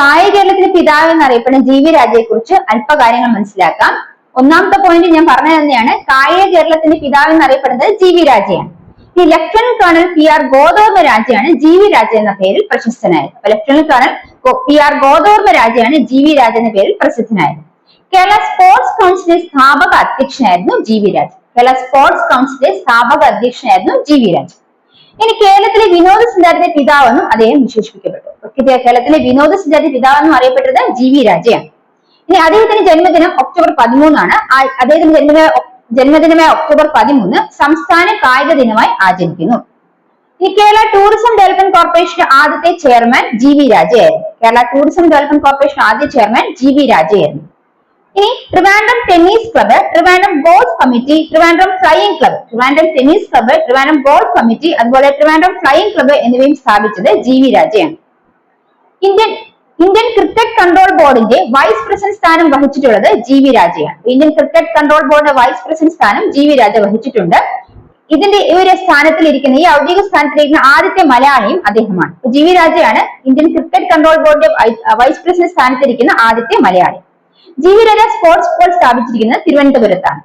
കായിക കേരളത്തിന്റെ പിതാവ് എന്നറിയപ്പെടുന്ന ജി വി രാജയെ കുറിച്ച് അല്പകാര്യങ്ങൾ മനസ്സിലാക്കാം. ഒന്നാമത്തെ പോയിന്റ് ഞാൻ പറഞ്ഞത് തന്നെയാണ്. കായിക കേരളത്തിന്റെ പിതാവ് എന്നറിയപ്പെടുന്നത് ജി വി രാജയാണ്. ഈ lieutenant colonel P R Godavarma രാജയാണ് G V Raja എന്ന പേരിൽ പ്രശസ്തനായത്. അപ്പൊ lieutenant colonel P R Godavarma രാജയാണ് G V Raja എന്ന പേരിൽ പ്രസിദ്ധനായത്. കേരള സ്പോർട്സ് കൗൺസിലിന്റെ സ്ഥാപക അധ്യക്ഷനായിരുന്നു G V Raja. Kerala sports കൗൺസിലിന്റെ സ്ഥാപക അധ്യക്ഷനായിരുന്നു ജി വി രാജ. ഇനി കേരളത്തിലെ വിനോദസഞ്ചാരത്തിന്റെ പിതാവെന്നും അദ്ദേഹം വിശേഷിപ്പിക്കപ്പെട്ടു. കേരളത്തിലെ വിനോദസഞ്ചാരി പിതാവെന്നും അറിയപ്പെട്ടത് ജി വി രാജയാണ്. ഇനി അദ്ദേഹത്തിന്റെ ജന്മദിനം ഒക്ടോബർ പതിമൂന്നാണ്. അദ്ദേഹത്തിന്റെ ജന്മദിന ജന്മദിനമായ ഒക്ടോബർ പതിമൂന്ന് സംസ്ഥാന കായിക ദിനമായി ആചരിക്കുന്നു. ഇനി കേരള ടൂറിസം ഡെവലപ്മെന്റ് കോർപ്പറേഷന്റെ ആദ്യത്തെ ചെയർമാൻ ജി വി രാജയായിരുന്നു. കേരള ടൂറിസം ഡെവലപ്മെന്റ് കോർപ്പറേഷൻ ആദ്യ ചെയർമാൻ ജി വി രാജയായിരുന്നു. ഇനി Trivandrum tennis club Trivandrum golf committee Trivandrum flying club Trivandrum tennis club Trivandrum golf committee അതുപോലെ ട്രിവാൻഡ്രം ഫ്ലൈയിങ് ക്ലബ്ബ് എന്നിവയും സ്ഥാപിച്ചത് ജി വി രാജയാണ്. ഇന്ത്യൻ ഇന്ത്യൻ ക്രിക്കറ്റ് കൺട്രോൾ ബോർഡിന്റെ vice president സ്ഥാനം വഹിച്ചിട്ടുള്ളത് ജി വി രാജയാണ്. ഇന്ത്യൻ ക്രിക്കറ്റ് കൺട്രോൾ ബോർഡിന്റെ വൈസ് പ്രസിഡന്റ് സ്ഥാനം ജി വി രാജ വഹിച്ചിട്ടുണ്ട്. ഇതിന്റെ ഈ ഒരു സ്ഥാനത്തിലിരിക്കുന്ന ഈ ഔദ്യോഗിക സ്ഥാനത്തിലിരിക്കുന്ന ആദ്യത്തെ മലയാളിയും അദ്ദേഹമാണ്. ജി വി രാജയാണ് ഇന്ത്യൻ ക്രിക്കറ്റ് കൺട്രോൾ ബോർഡിന്റെ വൈസ് പ്രസിഡന്റ് സ്ഥാനത്തിരിക്കുന്ന ആദ്യത്തെ Malayali. G V Raja sports school സ്ഥാപിച്ചിരിക്കുന്നത് തിരുവനന്തപുരത്താണ്.